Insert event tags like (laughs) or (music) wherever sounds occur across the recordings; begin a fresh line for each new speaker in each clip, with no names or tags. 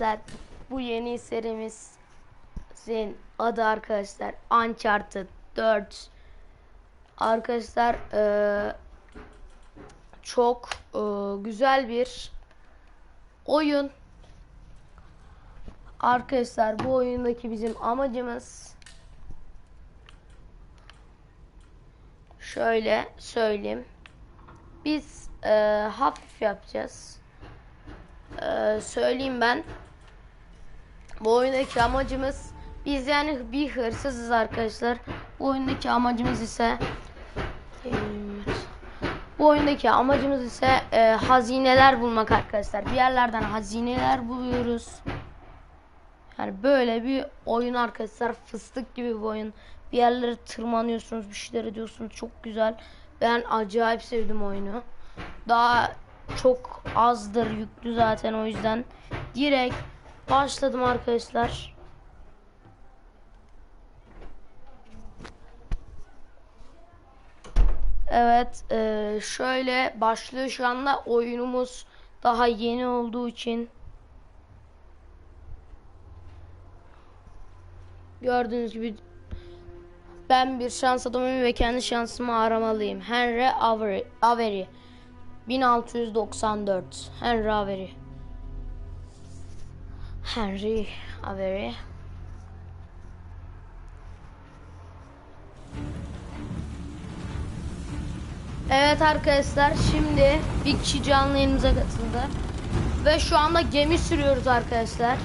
Arkadaşlar bu yeni serimizin adı arkadaşlar Uncharted 4 Arkadaşlar eee, çok eee, güzel bir oyun. Arkadaşlar bu oyundaki bizim amacımız şöyle söyleyeyim. Biz eee, hafif yapacağız. Eee, söyleyeyim ben bu oyundaki amacımız biz yani bir hırsızız arkadaşlar. Bu oyundaki amacımız ise bu oyundaki amacımız ise e, hazineler bulmak arkadaşlar. Bir yerlerden hazineler buluyoruz. Yani böyle bir oyun arkadaşlar. Fıstık gibi bir oyun. Bir yerlere tırmanıyorsunuz, bir şeyler ediyorsunuz. Çok güzel. Ben acayip sevdim oyunu. Daha çok azdır yüklü zaten o yüzden direkt başladım arkadaşlar. Evet, eee, şöyle başlıyor şu anda. Oyunumuz daha yeni olduğu için. Gördüğünüz gibi ben bir şans adamıyım ve kendi şansımı aramalıyım. Henry Avery, Avery 1694 Henry Avery Henry Avery Evet arkadaşlar şimdi bir kişi canlı yayınımıza katıldı. Ve şu anda gemi sürüyoruz arkadaşlar.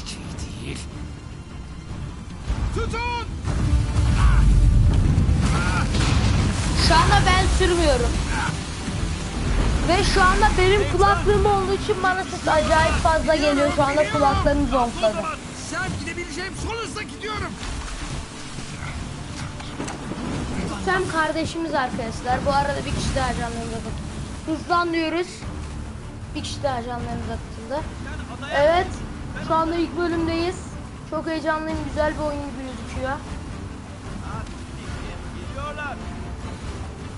Hiç iyi değil. Tutun!
Şu anda ben sürmüyorum. Ve şu anda benim kulaklığım olduğu için bana ses acayip fazla geliyor. Şu anda kulaklarım zonkladı.
sen gidebileceğim son hızla gidiyorum.
Sam kardeşimiz arkadaşlar. Bu arada bir kişi daha canlarımıza katıldı. Hızlanıyoruz. Bir kişi daha canlarımıza katıldı. Evet. Şu anda ilk bölümdeyiz. Çok heyecanlıyım. Güzel bir oyun gibi gözüküyor.
Geliyorlar.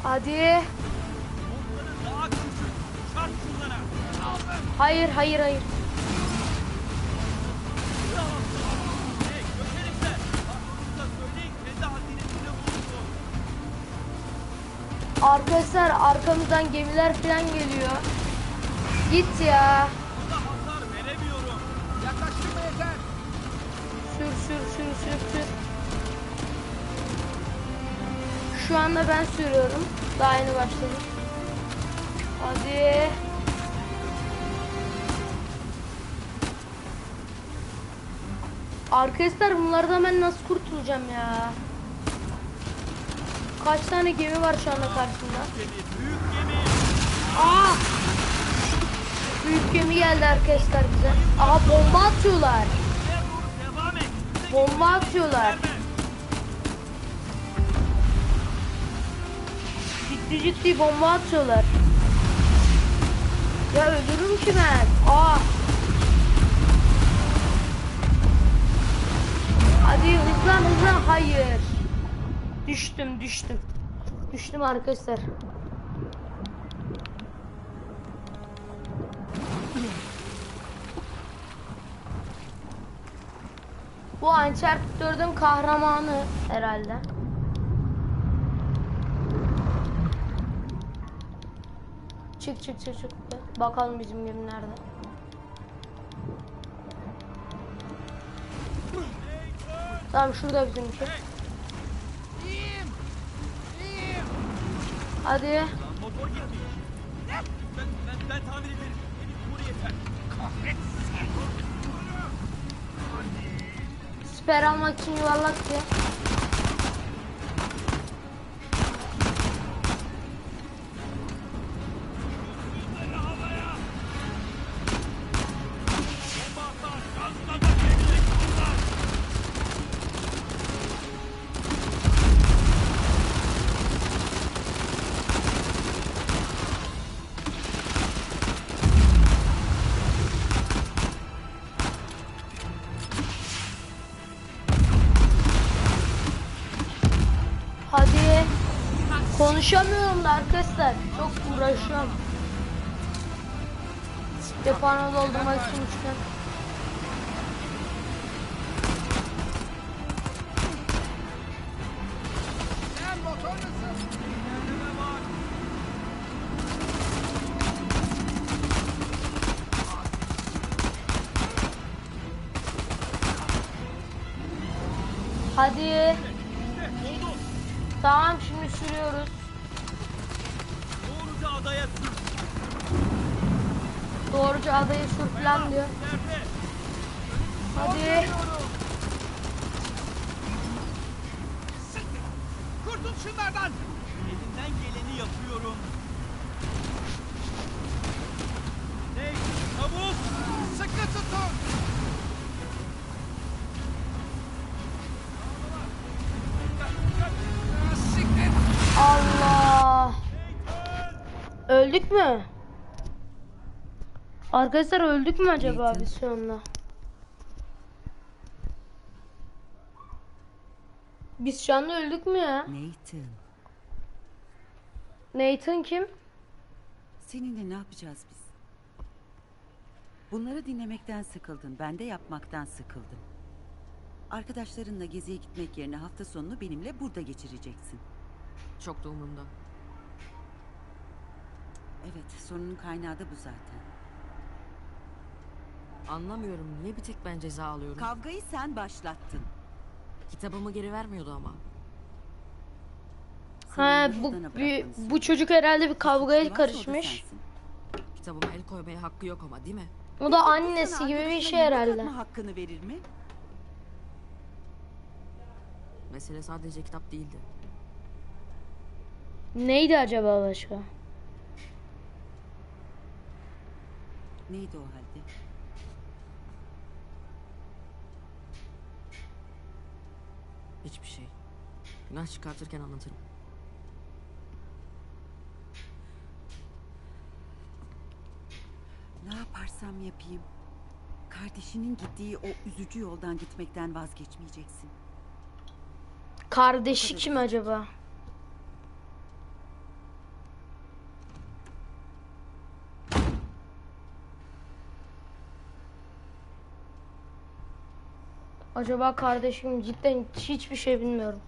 Hadi. Hayır, hayır, hayır. Arkadaşlar arkamızdan gemiler falan geliyor. Git ya. Sür sür sür sür sür. Şu anda ben sürüyorum. Daha yeni başladım. Hadi. Arkadaşlar bunlardan ben nasıl kurtulacağım ya? Kaç tane gemi var şu anda karşımda?
Büyük gemi.
Aa! Büyük gemi geldi arkadaşlar bize. Aha bomba atıyorlar. Bomba atıyorlar. Ciddi ciddi bomba atıyorlar. Ya ölürüm ki ben. Aa. Hadi hızlan hızlan. Hayır. Düştüm düştüm. Düştüm arkadaşlar. Bu Uncharted 4'ün kahramanı herhalde. Çık çık çık çık. Bakalım bizim gemi nerede. Tamam şurada bizimki. Hadi.
Motor gitmiş. Ben, ben, ben tamir ederim. Beni koru yeter.
Siper almak için yuvarlak diye. Defanı doldurmak için
var.
Hadi. Tamam şimdi sürüyoruz.
Doğruca adaya sür.
Doğruca adayı sür falan diyor. Hadi.
Kurtul şunlardan.
Elimden geleni yapıyorum. Ney? Çabuk.
Sıkı tutun. Ah.
Allah. Öldük mü? Arkadaşlar öldük mü acaba biz şu anda? Biz şu anda öldük mü ya?
Nathan,
Nathan kim?
seninle ne yapacağız biz? Bunları dinlemekten sıkıldın, ben de yapmaktan sıkıldım. Arkadaşlarınla geziye gitmek yerine hafta sonunu benimle burada geçireceksin.
Çok da umurumda.
Evet, sorunun kaynağı da bu zaten.
Anlamıyorum niye bir tek ben ceza alıyorum?
Kavgayı sen başlattın.
Kitabımı geri vermiyordu ama.
Ha bu bir, bu çocuk herhalde bir kavgaya karışmış.
Kitabıma el koymaya hakkı yok ama değil mi?
O da annesi gibi bir şey herhalde.
hakkını verir mi?
Mesele sadece kitap değildi.
Neydi acaba başka?
Neydi o halde?
Hiçbir şey. Günah çıkartırken anlatırım.
Ne yaparsam yapayım. Kardeşinin gittiği o üzücü yoldan gitmekten vazgeçmeyeceksin.
Kardeşi kim acaba? Acaba kardeşim cidden hiçbir şey bilmiyorum.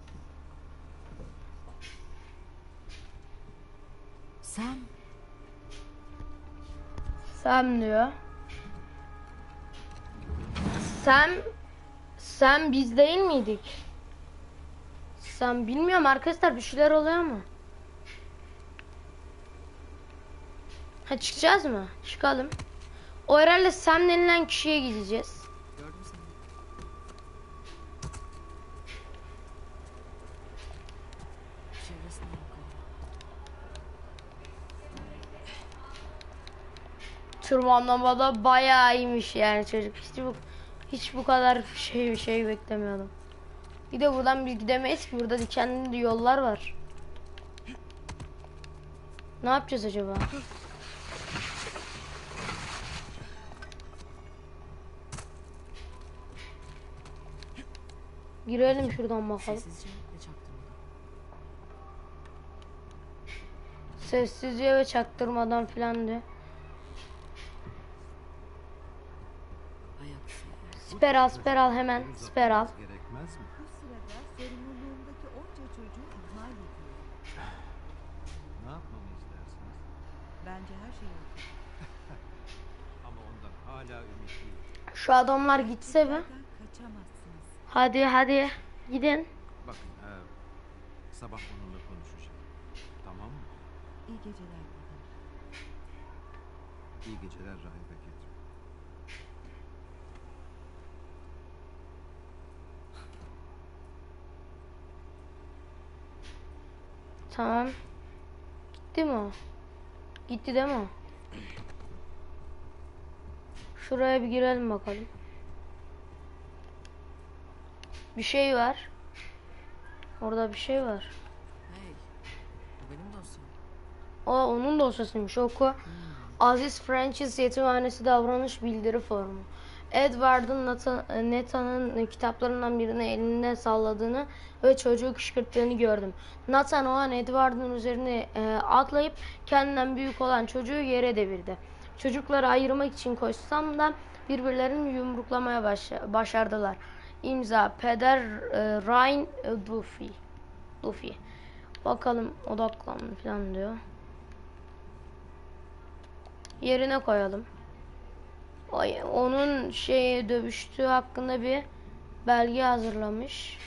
Sam,
Sam diyor. Sam Sam biz değil miydik? Sam bilmiyorum arkadaşlar bir şeyler oluyor mu? Ha çıkacağız mı? Çıkalım. O herhalde Sam denilen kişiye gideceğiz. Tırmanmada bayağı iyiymiş yani çocuk. Hiç bu hiç bu kadar şey bir şey beklemiyordum. Bir de buradan biz gidemeyiz ki burada dikenli yollar var. Ne yapacağız acaba? Girelim şuradan bakalım.
Sessizce ve çaktırmadan.
Filan de. Siper al, siper al hemen. Siper al.
Mi?
Bence her şey oldu. (laughs)
Ama ondan hala ümitliyim.
Şu adamlar gitse
kaçamazsınız.
Hadi hadi gidin.
Bakın, e, sabah onunla konuşacağım. Tamam mı?
İyi geceler.
İyi geceler Rahibe
Tamam. Gitti mi o? Gitti değil mi o? Şuraya bir girelim bakalım. Bir şey var. Orada bir şey var.
Hey. Bu benim dosyam.
O onun dosyasıymış oku. Aziz Francis Yetimhanesi Davranış Bildiri Formu. Edward'ın Nathan- Nathan'ın kitaplarından birini elinde salladığını ve çocuğu kışkırttığını gördüm. Nathan o an Edward'ın üzerine e, atlayıp kendinden büyük olan çocuğu yere devirdi. Çocukları ayırmak için koşsam da birbirlerini yumruklamaya baş- başardılar. İmza Peder e, Ryan e, Duffy. Duffy. Bakalım odaklan falan diyor. Yerine koyalım. Onun şey dövüştüğü hakkında bir belge hazırlamış.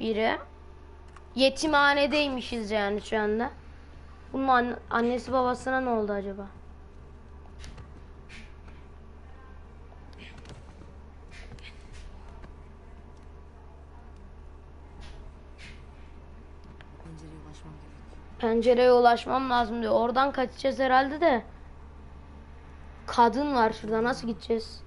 Biri. Yetimhanedeymişiz yani şu anda. Bunun an- annesi babasına ne oldu acaba?
Pencereye ulaşmam
lazım diyor. Oradan kaçacağız herhalde de. Kadın var şurada nasıl gideceğiz?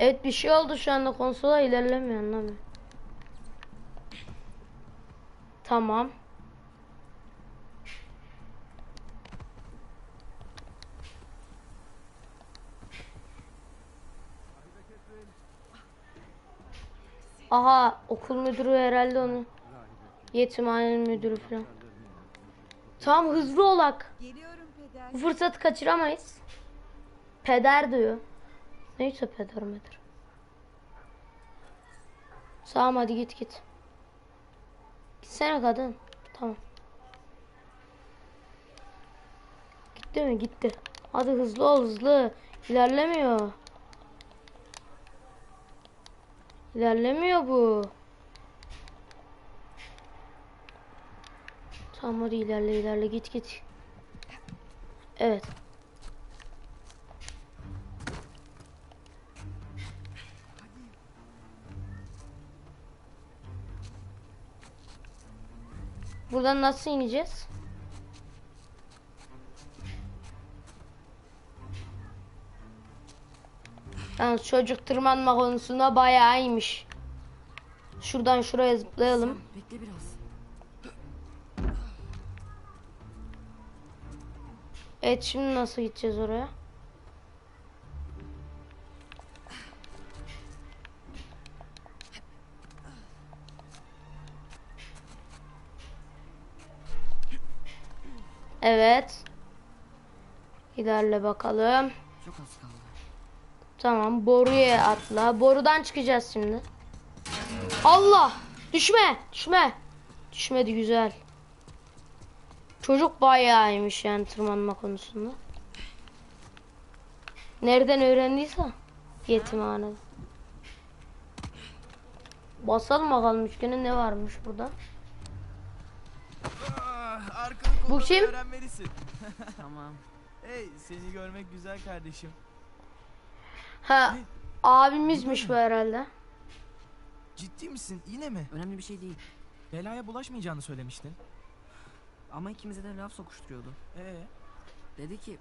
Evet bir şey oldu şu anda konsola ilerlemiyor anlamıyorum. Tamam. Aha okul müdürü herhalde onu. Yetimhanenin müdürü falan. Tamam hızlı olak. Bu fırsatı kaçıramayız. Peder diyor. Neyse peder medir. Tamam hadi git git. Gitsene kadın. Tamam. Gitti mi? Gitti. Hadi hızlı ol hızlı. İlerlemiyor. İlerlemiyor bu. Tamam hadi ilerle ilerle git git. Evet. Buradan nasıl ineceğiz? Yalnız çocuk tırmanma konusunda bayağı iyiymiş. Şuradan şuraya zıplayalım.
Bekle biraz.
Evet şimdi nasıl gideceğiz oraya? Evet. İlerle bakalım.
Çok az kaldı.
Tamam boruya atla. Borudan çıkacağız şimdi. Allah! Düşme! Düşme! Düşmedi güzel. Çocuk bayağı iyiymiş yani tırmanma konusunda. Nereden öğrendiyse yetimhanede. Basalım bakalım üçgenin ne varmış burada.
Ah, arkanı
Bu kim?
öğrenmelisin. (laughs)
Tamam.
Hey seni görmek güzel kardeşim.
Ha abimizmiş bu herhalde.
Ciddi misin yine mi?
Önemli bir şey değil.
Belaya bulaşmayacağını söylemiştin.
Ama ikimize de laf sokuşturuyordu.
Ee,
Dedi ki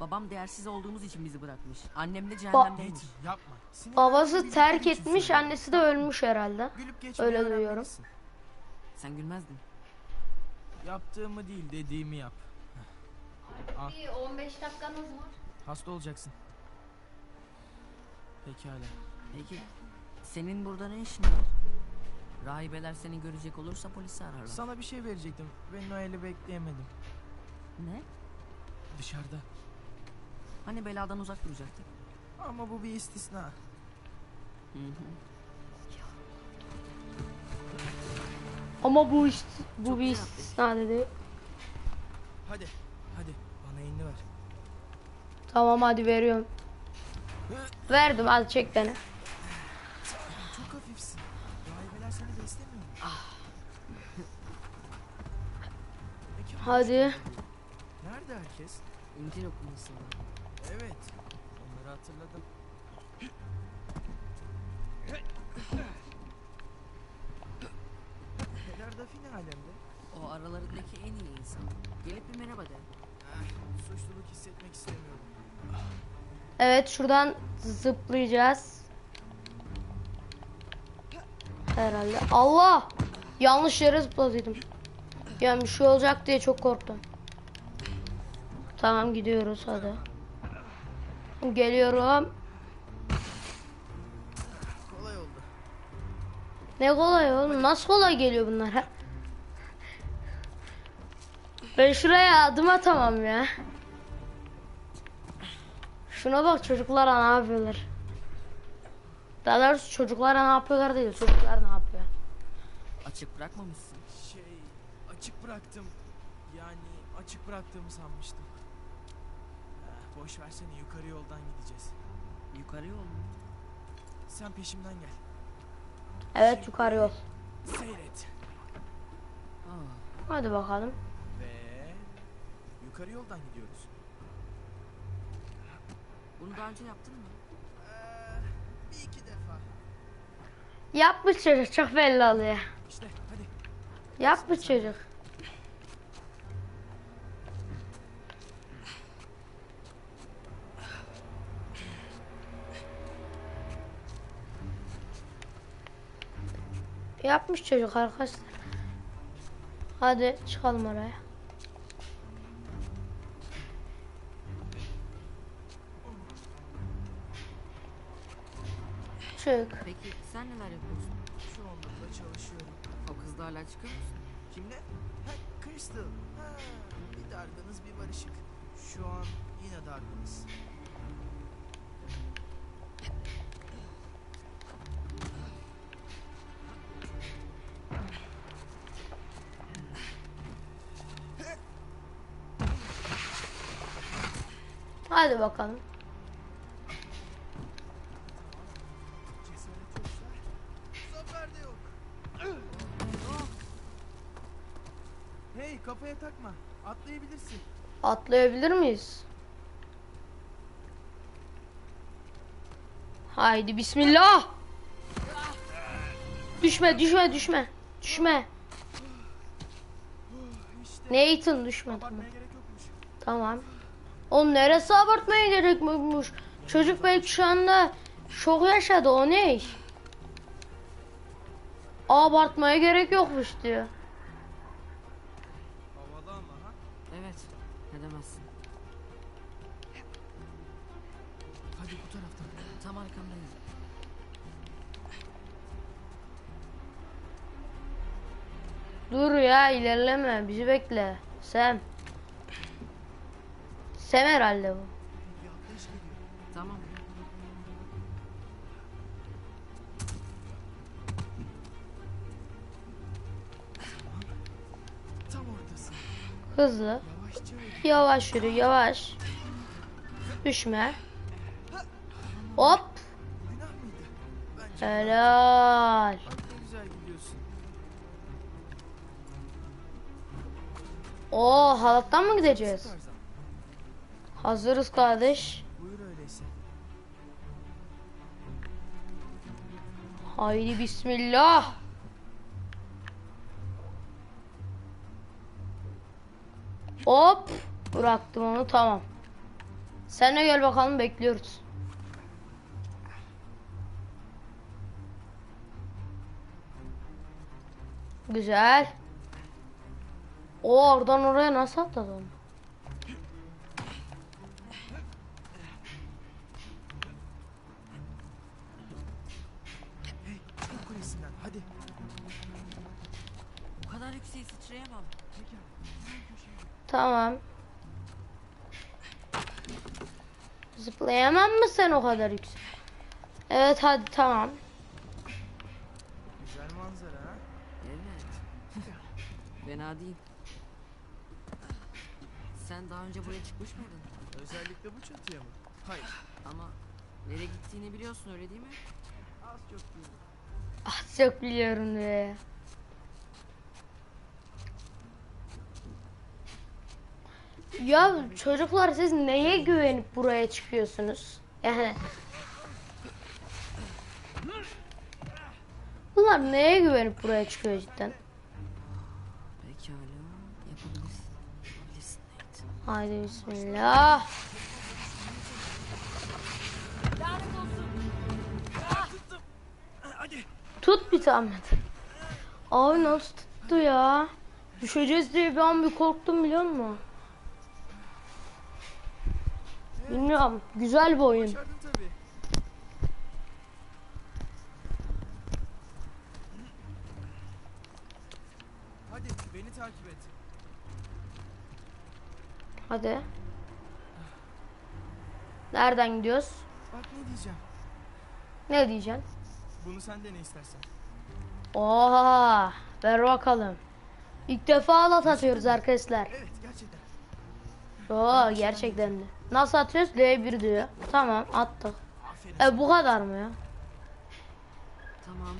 babam değersiz olduğumuz için bizi bırakmış. Annem de cehennemdeymiş.
Nathan yapma. Sinirlendiğini
Babası terk
için
etmiş,
söylüyorum.
annesi de ölmüş herhalde.
Gülüp geçmeyi
Öyle duyuyorum.
öğrenmelisin.
Sen gülmezdin.
Yaptığımı değil dediğimi yap. Al.
15 dakikanız var.
Hasta olacaksın. Pekala.
Peki senin burada ne işin var? Rahibeler seni görecek olursa polisi ararlar.
Sana bir şey verecektim ve Noel'i bekleyemedim.
Ne?
Dışarıda.
Hani beladan uzak duracaktık?
Ama bu bir istisna.
Hı hı.
Ama bu iş bu
Çok
bir istisna dedi.
Hadi. Hadi. Bana elini ver.
Tamam hadi veriyorum. Verdim hadi çek beni.
Çok hafifsin. Rahibeler seni beslemiyor mu? Peki,
Hadi.
Nerede herkes?
İncil okumasında.
Evet. Onları hatırladım. Duffy ne alemde?
O aralarındaki en iyi insan. Gelip bir merhaba de.
Ah, suçluluk hissetmek istemiyorum.
Evet şuradan zıplayacağız. Herhalde. Allah! Yanlış yere zıpladıydım. Yani bir şey olacak diye çok korktum. Tamam gidiyoruz hadi. Geliyorum.
Kolay oldu.
Ne kolay oğlum. Nasıl kolay geliyor bunlar ha? Ben şuraya adım atamam ya. Şuna bak çocuklara ne yapıyorlar. Daha doğrusu çocuklara ne yapıyorlar değil. Çocuklar ne yapıyor?
Açık bırakmamışsın.
Şey açık bıraktım. Yani açık bıraktığımı sanmıştım. Eh, boş versene yukarı yoldan gideceğiz.
Yukarı yol mu?
Sen peşimden gel.
Evet yukarı yol.
Seyret.
Aa,
Hadi bakalım.
Yukarı yoldan gidiyoruz.
bunu daha önce yaptın mı?
Ee, bir iki defa.
Yapmış çocuk çok belli oluyor.
İşte hadi.
Yapmış çocuk. Yapmış çocuk arkadaşlar. Hadi çıkalım oraya. Çık.
Peki sen neler yapıyorsun?
Çoğunlukla çalışıyorum.
O kızla hala çıkıyor musun?
Kimle? Ha, Crystal. Ha, bir dargınız bir barışık. Şu an yine dargınız.
Hadi bakalım. Atlayabilir miyiz? Haydi bismillah. Düşme düşme düşme. Düşme. Nathan düşme. Tamam.
gerek
tamam. Oğlum neresi abartmaya gerekmiyormuş? Çocuk belki şu anda şok yaşadı o ne? Abartmaya gerek yokmuş diyor. Dur ya ilerleme bizi bekle. Sem. Sem herhalde bu.
Tamam.
Hızlı. Yavaş yürü yavaş. Düşme. Hop. Helal. Oo halattan mı gideceğiz? Hazırız kardeş. Haydi bismillah. Hop. Bıraktım onu tamam. Sen de gel bakalım bekliyoruz. Güzel. O oradan oraya nasıl atladı onu?
Hey çıkın kulesinden hadi.
Bu kadar yükseğe sıçrayamam.
Tamam. Zıplayamam mı sen o kadar yüksek? Evet hadi tamam.
Güzel manzara ha.
Evet. Fena değil. Sen daha önce buraya çıkmış mıydın?
Özellikle bu çatıya mı? Hayır.
Ama nereye gittiğini biliyorsun öyle değil mi?
Az çok değil.
Ah çok biliyorum be. Ya çocuklar siz neye güvenip buraya çıkıyorsunuz? Yani Bunlar neye güvenip buraya çıkıyor cidden?
Pekala. Yapabilirsin. Yapabilirsin Nate.
Haydi bismillah. Tut bir tane. Abi nasıl tuttu ya? Düşeceğiz diye bir an bir korktum biliyor musun? Bilmiyorum. Güzel bir oyun.
Başardın tabii. Hadi beni takip et.
Hadi. Nereden gidiyoruz?
Bak ne diyeceğim.
Ne diyeceksin?
Bunu sen de ne istersen.
Oha! Ver bakalım. İlk defa alat atıyoruz arkadaşlar.
Evet gerçekten.
Oo gerçekten de. Nasıl atıyoruz? L1 diyor. Tamam attık.
Aferin.
E bu kadar mı ya?
Tamam.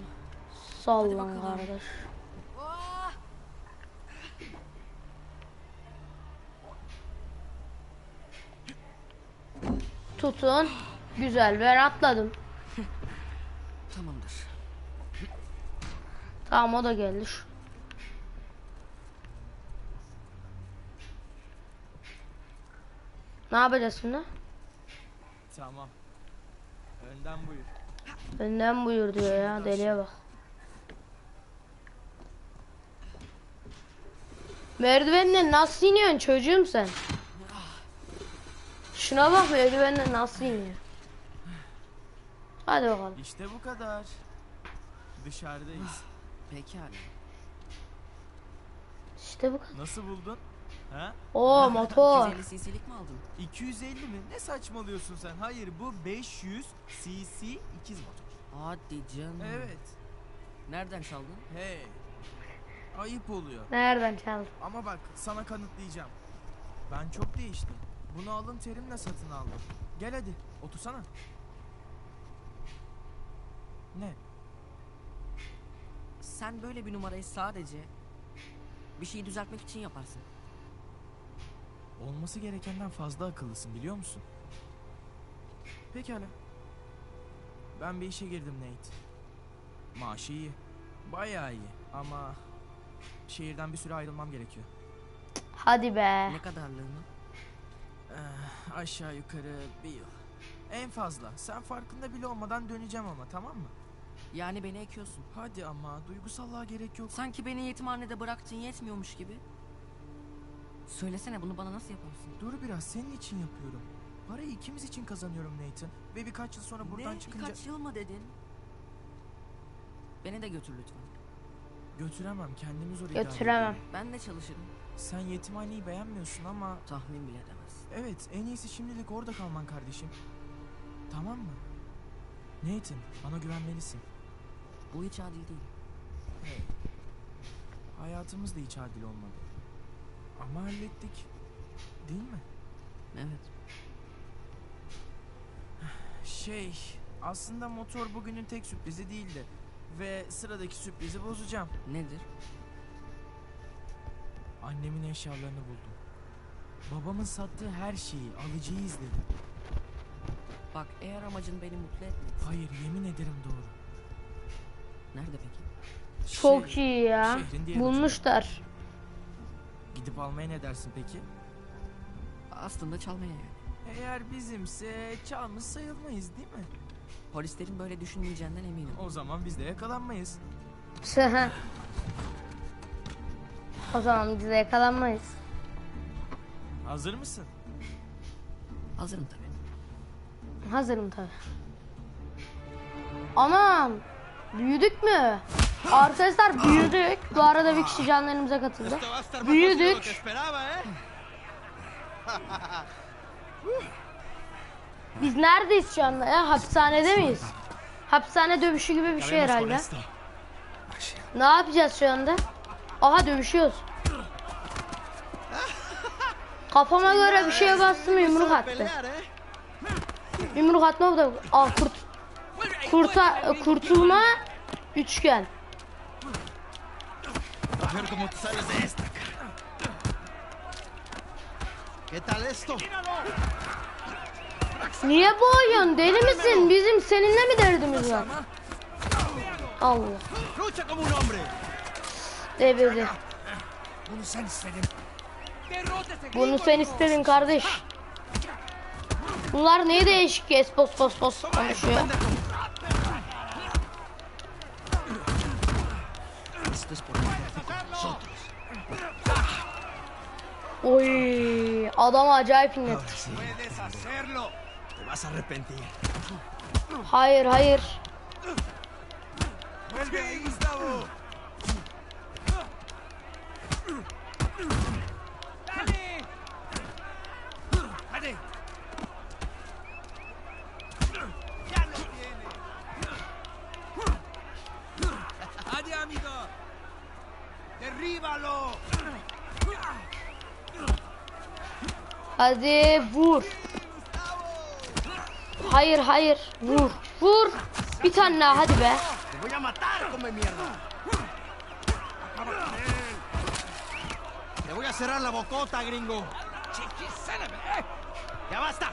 Sağ ol lan kardeş. Tutun. Güzel ben atladım.
Tamamdır.
Tamam o da geldi. Ne yapacağız şimdi?
Tamam. Önden buyur.
Önden buyur diyor ya deliye bak. Merdivenle nasıl iniyorsun çocuğum sen? Şuna bak merdivenle nasıl iniyor. Hadi bakalım.
İşte bu kadar. Dışarıdayız.
Pekala.
İşte bu kadar.
Nasıl buldun? Ha?
Oo (laughs) motor.
250 cc'lik mi aldın?
250 mi? Ne saçmalıyorsun sen? Hayır bu 500 cc ikiz motor.
Hadi canım.
Evet.
Nereden çaldın?
Hey. Ayıp oluyor.
Nereden çaldın?
Ama bak sana kanıtlayacağım. Ben çok değiştim. Bunu alın terimle satın aldım. Gel hadi otursana. Ne?
Sen böyle bir numarayı sadece bir şeyi düzeltmek için yaparsın.
Olması gerekenden fazla akıllısın biliyor musun? Pekala. Ben bir işe girdim Nate. Maaşı iyi. Bayağı iyi ama şehirden bir süre ayrılmam gerekiyor.
Hadi be.
Ne kadarlığını?
Eh, aşağı yukarı bir yıl. En fazla. Sen farkında bile olmadan döneceğim ama tamam mı?
Yani beni ekiyorsun.
Hadi ama duygusallığa gerek yok.
Sanki beni yetimhanede bıraktın yetmiyormuş gibi. Söylesene bunu bana nasıl yaparsın?
Dur biraz senin için yapıyorum. Parayı ikimiz için kazanıyorum Nathan. Ve birkaç yıl sonra buradan
ne?
çıkınca...
Birkaç yıl mı dedin? Beni de götür lütfen.
Götüremem kendimi zor idare
Götüremem.
Ben de çalışırım.
Sen yetimhaneyi beğenmiyorsun ama...
Tahmin bile edemez.
Evet en iyisi şimdilik orada kalman kardeşim. Tamam mı? Nathan bana güvenmelisin.
Bu hiç adil değil.
Hey. Hayatımız da hiç adil olmadı. Ama hallettik. Değil mi?
Evet.
Şey, aslında motor bugünün tek sürprizi değildi. Ve sıradaki sürprizi bozacağım.
Nedir?
Annemin eşyalarını buldum. Babamın sattığı her şeyi, alıcıyı izledim.
Bak eğer amacın beni mutlu etmek.
Hayır, yemin ederim doğru.
Nerede peki?
Çok
Şey,
iyi ya.
şehrin diğer
Bulmuşlar.
Gidip almaya ne dersin peki?
Aslında çalmaya yani.
Eğer bizimse çalmış sayılmayız değil mi?
Polislerin böyle düşünmeyeceğinden eminim.
O zaman biz de yakalanmayız. (laughs)
o zaman biz de yakalanmayız.
Hazır mısın? (laughs)
Hazırım tabii.
Hazırım tabi. Anam! Büyüdük mü? Arkadaşlar büyüdük. Bu arada bir kişi canlarımıza katıldı. Büyüdük. (laughs) Biz neredeyiz şu anda ya? Hapishanede miyiz? Hapishane dövüşü gibi bir şey herhalde. Ne yapacağız şu anda? Aha dövüşüyoruz. Kafama göre bir şeye bastım yumruk attı. Yumruk atma bu da. Aa kurt. Kurta, kurtulma üçgen. Niye boğuyorsun? Deli misin? Bizim seninle mi derdimiz var? Allah. Devirdi.
Bunu sen istedin.
Bunu sen istedin kardeş. Bunlar niye değişik kes pos pos pos konuşuyor? Oy adam acayip inlet.
Ahora sí.
Puedes hacerlo.
Te vas a arrepentir.
Hayır hayır.
Hadi. Lo tiene.
Hadi amigo.
Derríbalo.
Hadi vur. Hayır hayır vur. Vur. Bir tane daha hadi be.
Te voy a matar, come mierda.
Acaba con él.
Te voy a cerrar la bocota, gringo.
Chiquisana.
Ya basta.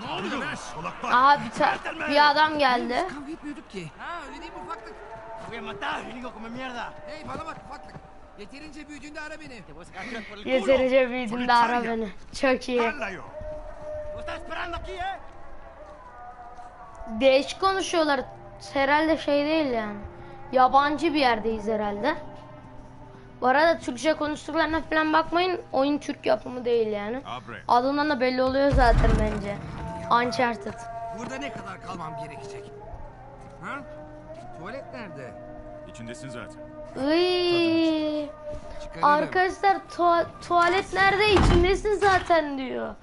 Ne oluyor lan?
Aha bir, ta- bir adam geldi.
Kavga etmiyorduk ki. Ha öyle değil mi ufaklık?
Te voy a matar, gringo, come mierda.
Hey bana bak ufaklık. Yeterince büyüdüğünde ara beni.
Te voy a sacar tiras por el culo.
Yeterince büyüdüm de ara beni. Çok iyi.
¡Hala yo! ¿No estás esperando aquí, eh?
Değişik konuşuyorlar. Herhalde şey değil yani. Yabancı bir yerdeyiz herhalde. Bu arada Türkçe konuştuklarına falan bakmayın. Oyun Türk yapımı değil yani.
Abre.
Adından da belli oluyor zaten bence. Uncharted.
Burada ne kadar kalmam gerekecek? Ha? Tuvalet nerede?
İçindesin zaten.
Iy. Arkadaşlar tuva- tuvalet nerede? İçindesin zaten diyor.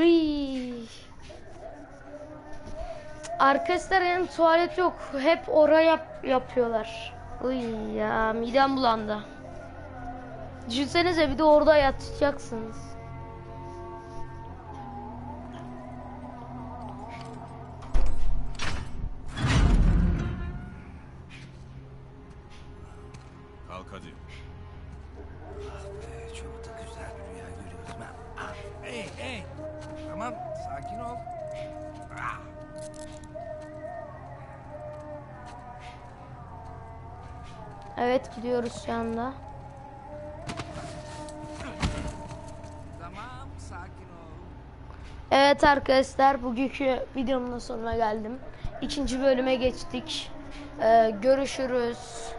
Iy. Arkadaşlar yani tuvalet yok. Hep oraya yap- yapıyorlar. Iy ya midem bulandı. Düşünsenize bir de orada yatacaksınız. Gidiyoruz şu anda. Evet arkadaşlar bugünkü videomun sonuna geldim. İkinci bölüme geçtik. Ee, görüşürüz.